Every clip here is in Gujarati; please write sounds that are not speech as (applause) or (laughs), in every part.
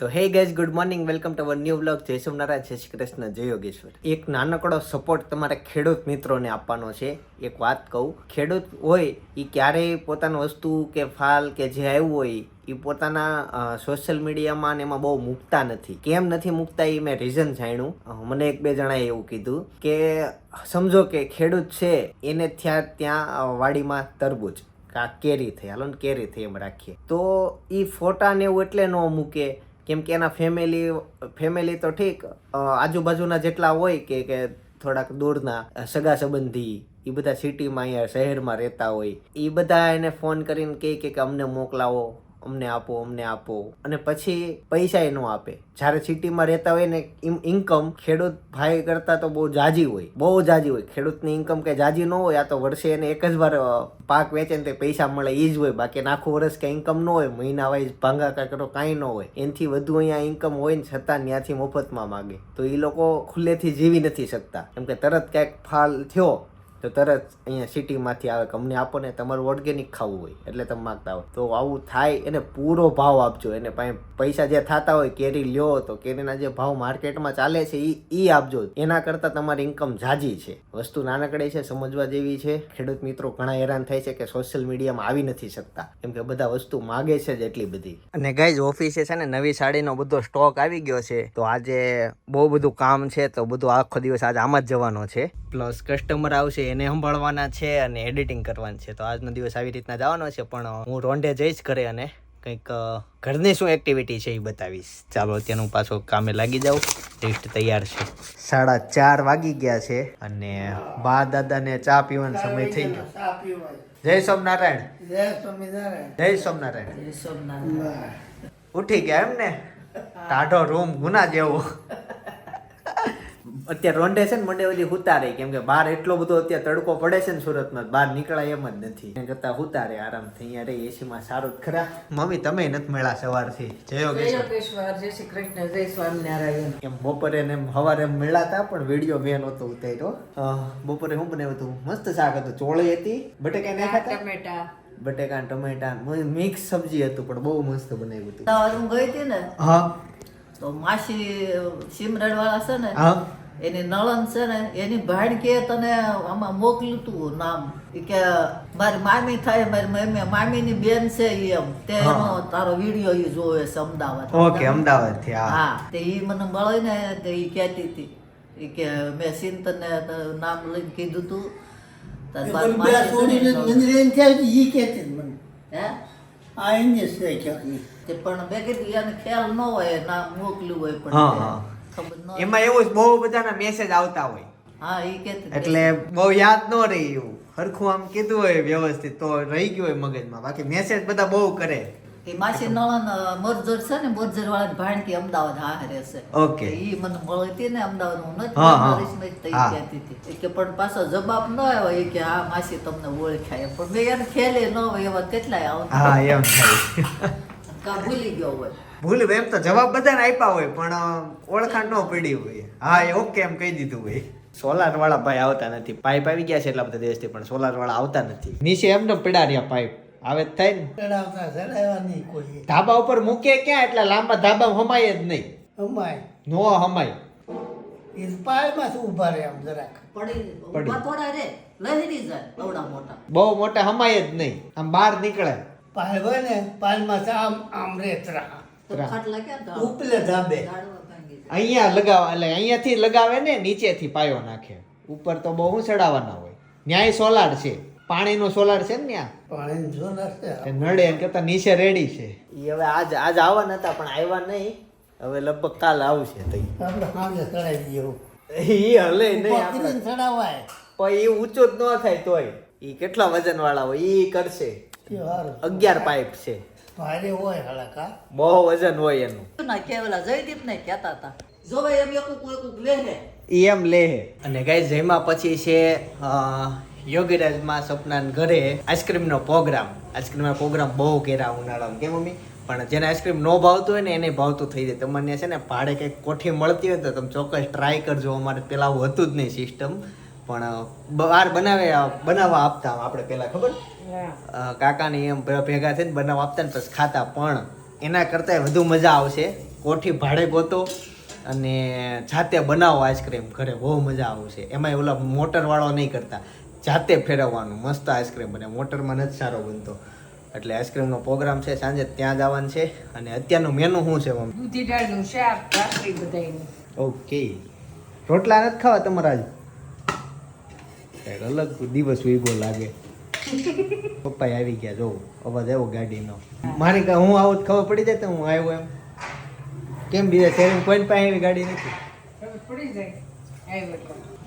તો hey guys good morning welcome to our new blog જય સોમનારાયણ, જય શ્રી કૃષ્ણ, જય યોગેશ્વર. એક નાનકડો સપોર્ટ તમારે ખેડૂત મિત્રોને આપવાનો છે. એક વાત કહું, ખેડૂત હોય એ ક્યારેય પોતાની વસ્તુ કે ફાલ કે જે આવ્યું હોય એ પોતાના સોશિયલ મીડિયામાં ને એમાં બહુ મૂકતા નથી. કેમ નથી મૂકતા એ મેં રીઝન જાણ્યું. મને એક બે જણાએ એવું કીધું કે, સમજો કે ખેડૂત છે, એને ત્યાં ત્યાં વાડીમાં તરબૂચ. આ કેરી થઈ, હાલો ને કેરી થઈ એમ રાખીએ. તો એ ફોટા ને એવું એટલે ન મૂકે કેમ કે એના ફેમિલી ફેમિલી તો ઠીક આજુબાજુના જેટલા હોય કે કે થોડાક દૂરના સગા સંબંધી એ બધા સિટીમાં અહીંયા શહેરમાં રહેતા હોય એ બધા એને ફોન કરીને કહે કે અમને મોકલાવો. અમને આપો અમને આપો. અને પછી પૈસા ન આપે. જ્યારે સિટીમાં રહેતા હોય ને ઇન્કમ ખેડૂત ભાઈ કરતાં તો બહુ જાજી હોય. બહુ જાજી હોય. ખેડૂતની ઇન્કમ કે જાજી ન હોય, આ તો વર્ષે એને એક જ વાર પાક વેચે ને તે પૈસા મળે એ જ હોય. બાકી આખું વર્ષ કે ઇન્કમ ન હોય, મહિના વાઇઝ ભાંગા કાંકરો કાંઈ ન હોય. એનાથી વધુ અહીંયા ઇન્કમ હોય ને, છતાં ત્યાંથી મફતમાં માગે. તો એ લોકો ખુલ્લેથી જીવી નથી શકતા. કેમ કે તરત ક્યાંક ફાલ થયો તો તરત અહીંયા સિટીમાંથી આવે કે અમને આપો તમારું ઓર્ગેનિક ખાવું હોય, એટલે તમે માગતા હોય. તો આવું થાય એને પૂરો ભાવ આપજો. એને પાસે જે થતા હોય, કેરી લ્યો તો કેરીના જે ભાવ માર્કેટમાં ચાલે છે એ ઈ આપજો. એના કરતાં તમારી ઇન્કમ જાજી છે. વસ્તુ નાનકડી છે, સમજવા જેવી છે. ખેડૂત મિત્રો ઘણા હેરાન થાય છે કે સોશિયલ મીડિયામાં આવી નથી શકતા. કેમ કે બધા વસ્તુ માગે છે જ એટલી બધી. અને ગાઈઝ ઓફિસે છે ને નવી સાડીનો બધો સ્ટોક આવી ગયો છે. તો આજે બહુ બધું કામ છે, તો બધું આખો દિવસ આજે આમ જ જવાનો છે. પ્લસ કસ્ટમર આવશે એને સંભાળવાના છે અને એડિટિંગ કરવાનું છે. તો આજનો દિવસ આવી રીતના જવાનો છે પણ હું રોંઢે જઈશ ઘરે અને કંઈક ઘરની શું એક્ટિવિટી છે એ બતાવીશ. ચાલો અત્યારે હું પાછો કામે લાગી જાઉં. ટેસ્ટ તૈયાર છે. સાડા ચાર વાગી ગયા છે અને બા દાદાને ચા પીવાનો સમય થઈ ગયો. જય સોમનારાયણ જય સ્વામિનારાયણ. જય સોમનારાયણ ઉઠી ગયા એમ ને ટાઢો રૂમ ગુના જેવો. અત્યારે રોંઢે છે ને મંડે બધી ઉતારે કેમ કે બહાર એટલો બધો અત્યારે તડકો પડે છે ને સુરતમાં બહાર નીકળાય એમ જ નથી. એના કરતા ઉતારે આરામથી. અહીંયા રહી એસીમાં સારું જ ખરા. મમ્મી તમે નથી મળ્યા સવારથી? જય યોગેશ્વર. જય શ્રી કૃષ્ણ. જય સ્વામિનારાયણ. એમ બપોરે ને એમ સવારે એમ મળ્યા હતા પણ વીડિયો મેં નહોતો ઉતાર્યો. બપોરે હું બનાવ્યું હતું? મસ્ત શાક હતું. ચોળી હતી. બટેકા નાખ્યા ટમેટા. બટેકા ટમેટા મિક્સ સબ્જી હતું પણ બહુ મસ્ત બનાવ્યું હતું. હું ગઈ હતી ને હા. તો માસી સિમરડ વાળા છે ને હા. એની નળન છે ને એની ભાણ કે તને આમાં મોકલ્યું તું નામ. ઈ કે મારી મામી થાય મારી મમ્મી મામીની બેન છે એ એમ. તે એનો તારો વીડિયો એ જોવે છે અમદાવાદ. ઓકે અમદાવાદથી હા તે એ મને મળે ને તે એ કહેતી હતી. કે મેં સિંતને નામ લઈને કીધું તું. પણ બે કીધું ખ્યાલ ન હોય નામ મોકલ્યું હોય પણ એમાં એવું જ બહુ બધાના મેસેજ આવતા હોય. હા એ કે એટલે બહુ યાદ ન રહી એવું. હરખું આમ કીધું હોય વ્યવસ્થિત તો રહી ગયું હોય મગજમાં. બાકી મેસેજ બધા બહુ કરે. એ માસી નળન મરજર છે ને મરજર વાળા ભાણકી અમદાવાદ હારે છે ઓકે. ઈ મને મળી હતી ને અમદાવાદ હું નથી હા. ને તઈ. કહેતી હતી. કે પણ પાછો જવાબ ન આવ્યો એ કે હા માસી તમને ઓળખાય પણ મેં એમ ખેલે ન હોય એવા કેટલાય આવતા. હા એમ થાય. કા ભૂલી ગયો હોય. ભૂલ એમ તો જવાબ બધાને આપ્યા હોય પણ ઓળખાણ ન પડી હોય. હા એ ઓકે એમ કહી દીધું હોય. સોલાર વાળા ભાઈ આવતા નથી. પાઇપ આવી ગયા છે એટલા બધા દેશથી પણ સોલાર વાળા આવતા નથી. નીચે એમને પડા રહ્યા પાઇપ. આવે થઈ થાય ને? ચડાવતા ચડાવ્યા નહીં કોઈ. ધાબા ઉપર મૂકે ક્યાં? એટલા લાંબા ધાબા હમાય જ નહીં. હમાય. નો હમાય. બહુ મોટા હમાય જ નહીં. આમ બહાર નીકળે. હોય ને પાયમાં આમ આમ રેતરા તો ખાટલા ઉપલે ધાબે. અહીંયા લગાવ એટલે અહીંયાથી લગાવે ને નીચેથી પાયો નાખે. ઉપર તો બહુ ચડાવવાના હોય. ન્યાય સોલાર છે. પાણીનો સોલાર છે ને ત્યાં? પાણી સોલાર છે. નડે એમ કરતા નીચે રેડી છે. એ હવે આજ આજ આવવાના હતા પણ આવ્યા નહીં. હવે લગભગ કાલ આવશે તઈ. આપણે સાંજે ચડાવી દઈએ. એ હલે નહીં આપણે. ચડાવાય. પણ એ ઊંચો જ ન થાય તોય. એ કેટલા વજન વાળા હોય એ કરશે. અગિયાર પાઇપ છે. ભારે હોય હળકા બહુ વજન હોય એનું. ના કેવલા જયદીપ ને કહેતા હતા. જોવે એમ એકુક એકુક લે હે. એમ લે અને ગાઈઝ જેમાં પછી છે યોગીરાજમાં સપના ઘરે આઈસ્ક્રીમનો પ્રોગ્રામ. આઈસ્ક્રીમનો પ્રોગ્રામ બહુ કેરા ઉનાળામાં. કેમ મમ્મી? પણ જેને આઈસ્ક્રીમ ન ભાવતું હોય ને એને ભાવતું થઈ જાય. તમને છે ને ભાડે કંઈક કોઠી મળતી હોય તો તમે ચોક્કસ ટ્રાય કરજો. અમારે પેલા આવું હતું જ નહીં સિસ્ટમ પણ બહાર બનાવે બનાવવા આપતા આપણે પેલા ખબર? કાકાને એમ ભેગા થઈને બનાવવા આપતા ને પછી ખાતા પણ એના કરતાં વધુ મજા આવશે. કોઠી ભાડે ગોતો અને જાતે બનાવો આઈસ્ક્રીમ ઘરે બહુ મજા આવશે. એમાંય ઓલા મોટરવાળો નહીં કરતા. જાતે ફેરવવાનું મસ્ત આઈસ્ક્રીમ બને. મોટરમાં નથી સારો બનતો. એટલે આઈસ્ક્રીમનો પ્રોગ્રામ છે સાંજે ત્યાં જવાનું છે. અને અત્યારનું મેનુ શું છે મમ્મી? દૂધી દાળનું શાક ભાખરી બધાયનું. ઓકે. રોટલા નથી ખાવા તમારા આજ કંઈક અલગ દિવસ ઊભો લાગે. પપ્પા આવી ગયા જો અવાજ આવ્યો ગાડીનો. મારે કા- હું આવું ખબર પડી જાય તો હું આવ્યો એમ. કેમ બીજા શહેર કોઈ પાસે એવી ગાડી નથી? પડી જાય.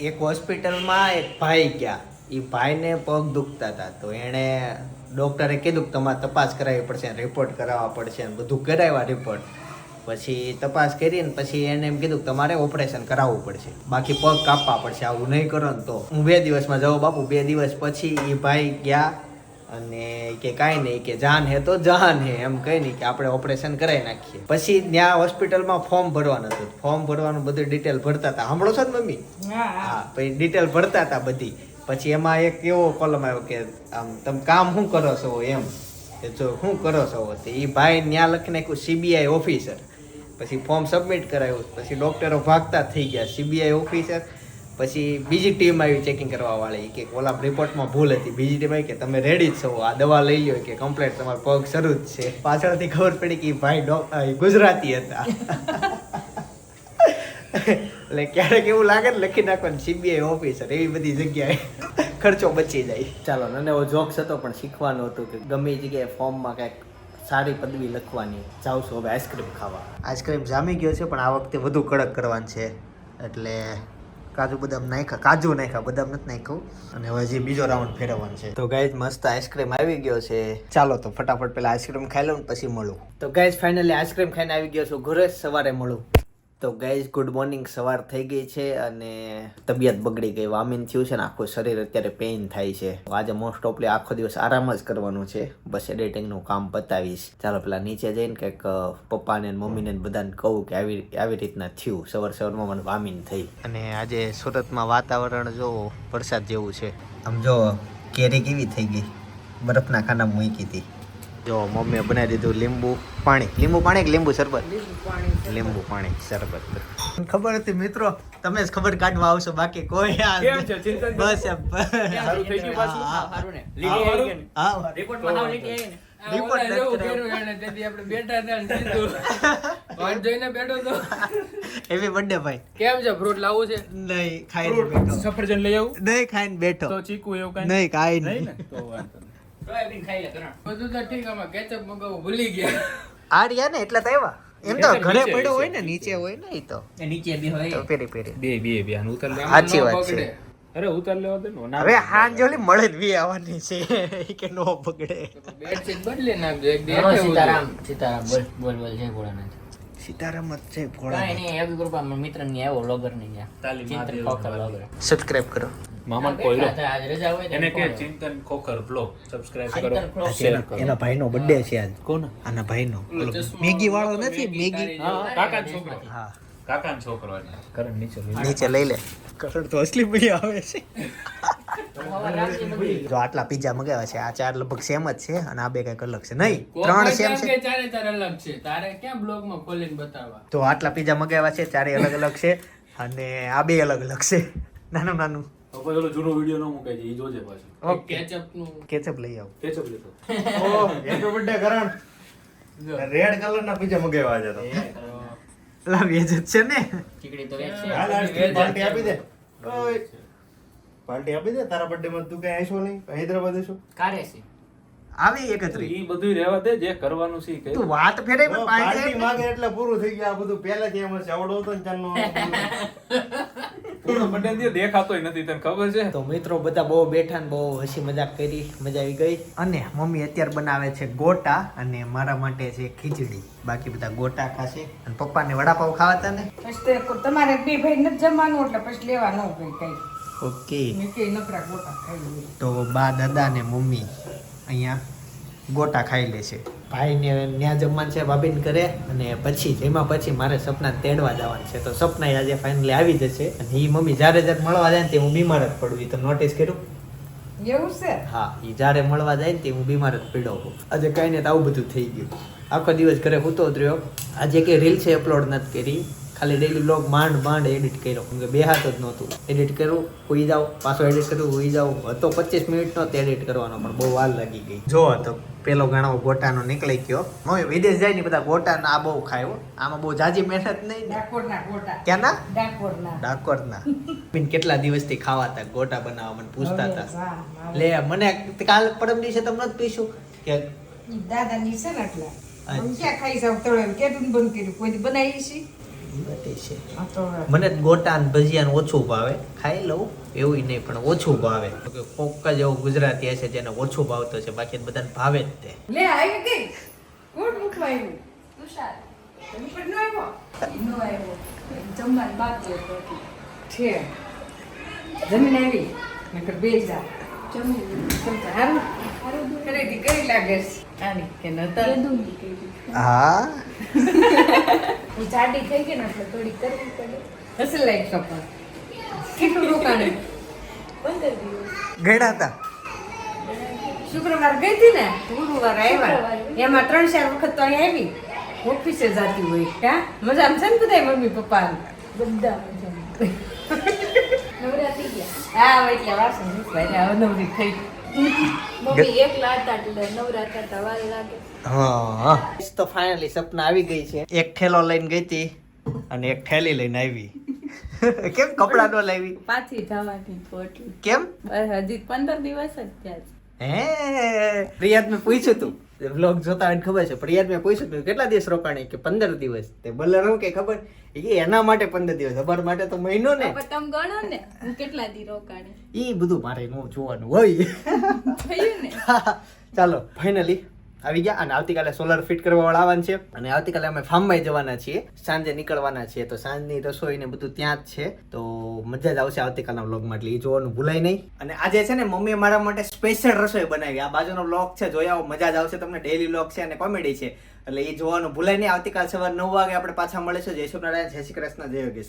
એક હોસ્પિટલમાં એક ભાઈ ગયા. એ ભાઈને પગ દુખતા હતા. તો એણે ડૉક્ટરે કીધું કે તમારે તપાસ કરાવવી પડશે રિપોર્ટ કરાવવા પડશે બધું કરાવ્યા રિપોર્ટ પછી તપાસ કરીને પછી એને એમ કીધું કે તમારે ઓપરેશન કરાવવું પડશે. બાકી પગ કાપવા પડશે આવું નહીં કરો ને તો. હું બે દિવસમાં જાઉં બાપુ બે દિવસ પછી એ ભાઈ ગયા અને કે કાંઈ નહીં કે જાન હે તો જહાન હે એમ કહી નહીં કે આપણે ઓપરેશન કરાવી નાખીએ. પછી ત્યાં હોસ્પિટલમાં ફોર્મ ભરવાનું હતું. ફોર્મ ભરવાનું બધું ડિટેલ ભરતા હતા. સાંભળો છો ને મમ્મી? હા પછી ડિટેલ ભરતા હતા બધી. પછી એમાં એક એવો કોલમ આવ્યો કે આમ તમે કામ શું કરો છો એમ. કે જો શું કરો છો? તે એ ભાઈ ત્યાં લખી નાખ્યું સીબીઆઈ ઓફિસર પછી ફોર્મ સબમિટ કરાયું. પછી ડૉક્ટરો ભાગતા થઈ ગયા. સીબીઆઈ ઓફિસર પછી બીજી ટીમ આવી ચેકિંગ કરવા વાળી. કે ઓલા રિપોર્ટમાં ભૂલ હતી. બીજી ટીમ આવી કે તમે રેડી જ છો. આ દવા લઈ લો કે કમ્પ્લેટ તમારો પગ શરૂ જ છે. પાછળથી ખબર પડી કે ભાઈ ગુજરાતી હતા. (laughs) એટલે ક્યારેક એવું લાગે ને લખી નાખવાનું સીબીઆઈ ઓફિસર એવી બધી જગ્યાએ. ખર્ચો બચી જાય. ચાલો અને એવો જોક્સ હતો પણ શીખવાનું હતું કે ગમે એ જગ્યાએ ફોર્મમાં કાંઈક સારી પદવી લખવાની જાઉં છું હવે આઈસ્ક્રીમ ખાવા. આઈસ્ક્રીમ જામી ગયો છે પણ આ વખતે વધુ કડક કરવાનું છે. એટલે કાજુ બદામ નાખ્યા કાજુ નાખ્યા બદામ નથી નાખ્યું. અને હવે હજી બીજો રાઉન્ડ ફેરવવાનો છે. તો ગાઈઝ મસ્ત આઈસ્ક્રીમ આવી ગયો છે. ચાલો તો ફટાફટ પેલા આઈસ્ક્રીમ ખાઈ લઉં ને પછી મળું. તો ગાઈઝ ફાઇનલી આઈસ્ક્રીમ ખાઈને આવી ગયો છું. ઘરે જ સવારે મળું. તો ગાઈઝ ગુડ મોર્નિંગ સવાર થઈ ગઈ છે અને તબિયત બગડી ગઈ, વામિન થયું છે ને આખું શરીર અત્યારે પેઇન થાય છે. આજે મોસ્ટ ઓફલી આખો દિવસ આરામ જ કરવાનું છે. બસ એડિટિંગનું કામ પતાવીશ. ચાલો પેલા નીચે જઈને કંઈક પપ્પાને મમ્મીને બધાને કહું કે આવી આવી રીતના થયું. સવાર સવારમાં મને વામિન થઈ. અને આજે સુરતમાં વાતાવરણ જો વરસાદ જેવું છે. આમ જો કેરી કેવી થઈ ગઈ? બરફના ખાના મૂકી હતી. જો મમ્મીએ બનાવી દીધું લીંબુ. પાણી. લીંબુ પાણી કે લીંબુ શરબત? લીંબુ પાણી શરબત. ખબર હતી મિત્રો તમે જ ખબર કાઢવા આવશો બાકી કોઈ આ કેમ છે? ચિંતન બસ સારું થઈ ગયું પાછું? હા, સારું ને. હા, તેથી આપણે બેઠા નહીં (laughs) ખાઈને બેઠો સફરજન લઈ આવું? નહીં ખાઈને બેઠો. તો ચીકુ એવું કઈ નહીં કાંઈ નહીં નહીં ને? તો વાંધો નહીં. સોયાબીન ખાઈ લે કરણ બધું તો ઠીક આમાં કેચઅપ મગાવવું ભૂલી ગયા. આ ને એટલે તો આવ્યા. એમ તો ઘરે પડ્યો હોય ને નીચે હોય ને એ તો. નીચે બી હોય. પેરી પેરી બે બે બે આનું ઉતાર સાચી વાત છે. અરે ઉતાર લેવા દે ને હવે હાંજ ઓલી મળે જ વી આવવાની છે કે નો પકડે બેડશીટ બદલી નાખજો એક દી સીતારામ સીતારામ બોલ બોલ બોલ જય ભોળાનાથ. સીતારામ જ છે કાંઈ નહીં એવી કૃપા મિત્રની આવ્યો લોગરની ત્યાં તાલી ચિંતન મહાદેવ લોગર સબસ્ક્રાઇબ કરો. મામા તો એને કે ચિંતન ખોખર બ્લોગ સબસ્ક્રાઇબ કરો. શેર કરો એના ભાઈનો બર્થડે છે આજ. કોણ આના ભાઈનો. મેગી વાળો નથી મેગી કાકા છોકરો હા કાકા છોકરો એટલે. કરણ નીચે લઈ લે. નીચે લઈ લે. કરણ તો અસલી ભાઈ આવે છે. જો આટલા પીઝા મગાવ્યા છે આ ચાર લગભગ સેમ જ છે અને આ બે કંઈક અલગ છે. નહીં ત્રણ સેમ છે. ચારે ચાર અલગ છે. તારે ક્યાં બ્લોગમાં ખોલીને બતાવવા? તો આટલા પીઝા મગાવ્યા છે ચારે અલગ અલગ છે અને આ બે અલગ અલગ છે. નાનું નાનું. પછી ઓલો જૂનો વીડિયો ન મુકાય છે એ જોજે પાછું. કેચઅપનું કેચઅપ લઈ આવો. Ketchup (laughs) happy birthday Karan. Red colour ના પીઝા મગાવ્યા છે તો. લા વેજ છે ને. ચીકડી તો એક છે. હાલ હાલ પાર્ટી આપી દે. ઓય. પાર્ટી આપી દે? તારા બર્થડે માં તું કઈ આવીશો નહીં? હૈદરાબાદ છો? કારે છે. આવી એકત્રી. ઈ બધું રહેવા દે જે કરવાનું છે તું વાત ફેરે પાર્ટી પાર્ટી માંગે એટલે પૂરું થઈ ગયું. આ બધું પહેલેથી એમ જ આવડો હતો ને ચાલનો (laughs) દિવસ દેખાતોય નથી તને ખબર છે? તો મિત્રો બધા બહુ બેઠા ને બહુ હસી મજાક કરી મજા આવી ગઈ. અને મમ્મી અત્યારે બનાવે છે ગોટા અને મારા માટે છે ખીચડી. બાકી બધા ગોટા ખાશે. અને પપ્પાને વડાપાવ ખાવાતા ને? તમારે બે ભાઈ નથી જમવાનું એટલે પછી લેવાનું ભાઈ કઈ. ઓકે. મેં નકરા ગોટા ખાઈ તો બા દાદા ને મમ્મી અહીંયા ગોટા ખાઈ લે છે. ભાઈને ત્યાં જમવાનું છે ભાભીને કરે અને પછી જેમાં પછી મારે સપના તેડવા જવાનું છે. તો સપના આજે ફાઇનલી આવી જશે અને એ મમ્મી જ્યારે જ્યારે મળવા જાય ને તે હું બીમાર જ પડું. તો નોટિસ કર્યું? એવું છે? હા એ જ્યારે મળવા જાય ને તે હું બીમાર જ પીડો છું આજે કાંઈ ને તો આવું બધું થઈ ગયું. આખો દિવસ ઘરે સૂતો ઉતર્યો રહ્યો. આજે કે રીલ છે અપલોડ નથી કરી. ખાલી ડેલી બ્લોગ માંડ માંડ એડિટ કર્યો. કેમ કે બે હાથ જ નહોતું. એડિટ કરું હોઈ જાવ પાછો એડિટ કરું હોઈ જાવ હતો પચીસ મિનિટનો જ એડિટ કરવાનો પણ બહુ વાર લાગી ગઈ. જો તો પેલો ગાણો ગોટાનો નીકળી ગયો. હવે વિદેશ જાય ને બધા ગોટાના આ બહુ ખાયો આમાં બહુ જાજી મહેનત નહીં ને. ક્યાંના? ડાકોરના. બેન કેટલા દિવસથી ખાવા હતા? ગોટા બનાવવા મને પૂછતા હતા. લે મને કાલ પરમ દિવસે તમને જ પીશું કે દાદાની છે ને એટલે. ક્યાં ખાઈ જાવ તળે કેટલું બંધ કર્યું. કોઈ બનાવી છે? છે. મને જ ગોટા ને ભજીયા ને ઓછું ભાવે. ખાઈ લઉં એવું નહીં પણ ઓછું ભાવે. કોક જ એવું ગુજરાતી હશે જેને ઓછું ભાવતો છે બાકી બધાને ભાવે જ તે. લે આવી ગઈ કોણ મૂકવા તુષાર. તમે પણ ન આવ્યો? નો આવ્યો. જમવાનું બાકી હતું. છે. જમીન આવી. નકર બે જા. જમી હારું. ખરેડી કરી લાગે છે? આની કે નતર? હા. હું જાડી થઈ ગઈ ને એટલે થોડી કરવી પડે. હશે લાઈક સપન કેટલું રોકાણ પંદર દિવસ ગયડા હતા. શુક્રવાર ગઈ હતી ને ગુરુવાર આવ્યા. એમાં ત્રણ ચાર વખત તો અહીં આવી. ઓફિસે જતી હોય કા મજા આમ છે ને બધા મમ્મી પપ્પા બધા હા એટલે વાસણ નીકળ્યા નવરી થઈ. તો ફાઇનલી સપના આવી ગઈ છે. એક ઠેલો લઈને ગઈ હતી અને એક થેલી લઈને આવી. (laughs) કેમ કપડા નો લાવી? પાછી જવાની પોટલી કેમ? બસ હજી પંદર દિવસ જ થયા હે. પ્રિયાદ મેં પૂછ્યું તું. વ્લોગ જોતા હોય ખબર છે. પ્રિયાદ મેં પૂછ્યું કેટલા દિવસ રોકાણી? કે પંદર દિવસ? તે બલર હું કે ખબર. એ એના માટે પંદર દિવસ. અમારા માટે તો મહિનો ને. પણ તમે ગણો ને હું કેટલા દી રોકાણી. એ બધું મારે નો જોવાનું હોય. (laughs) થયું ને. ચાલો ફાઇનલી આવી ગયા અને આવતીકાલે સોલર ફિટ કરવા વાળા આવવાનું છે. અને આવતીકાલે અમે ફાર્મમાં જવાના છીએ. સાંજે નીકળવાના છીએ. તો સાંજની રસોઈ ને બધું ત્યાં જ છે. તો મજા જ આવશે આવતીકાલના બ્લોગમાં એટલે એ જોવાનું ભૂલાય નહીં. અને આજે છે ને મમ્મીએ મારા માટે સ્પેશિયલ રસોઈ બનાવી. આ બાજુનો બ્લોગ છે જોયા આવો, મજા જ આવશે તમને. ડેલી બ્લોગ છે અને કોમેડી છે. એટલે એ જોવાનું ભૂલાય નહીં. આવતીકાલ સવાર નવ વાગે આપણે પાછા મળીશું. જય નારાયણ જય શ્રી કૃષ્ણ, જય યોગેશ્વર.